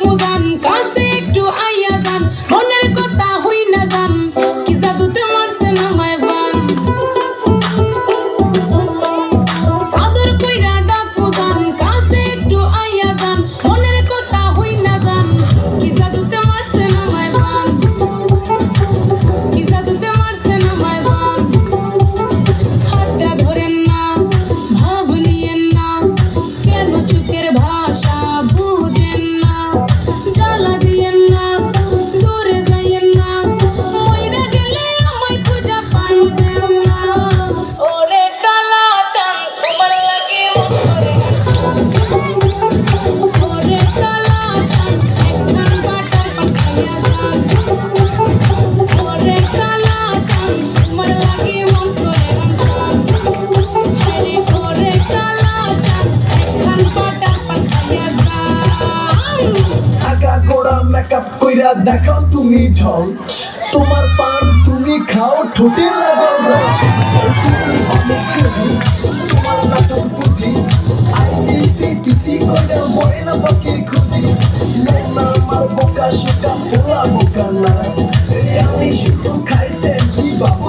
আপু যান কাছে একটু আইয়া যান। মনের কথা হই না যান, কি জাদুতে মারছে না মায় ভান। আদর কইরা ডাকু যান, কাছে একটু আইয়া যান। মনের কথা হই না যান, কি জাদুতে মারছে না মায় মেকআপ কইরা দেখাও তুমি ঢং তোমার পান তুমি খাও, ঠোঁটে লাগাও তুমি অনেক খুশি তোমার বোকা সুকা বোকা আমি শুধু খাইছে কি বাবু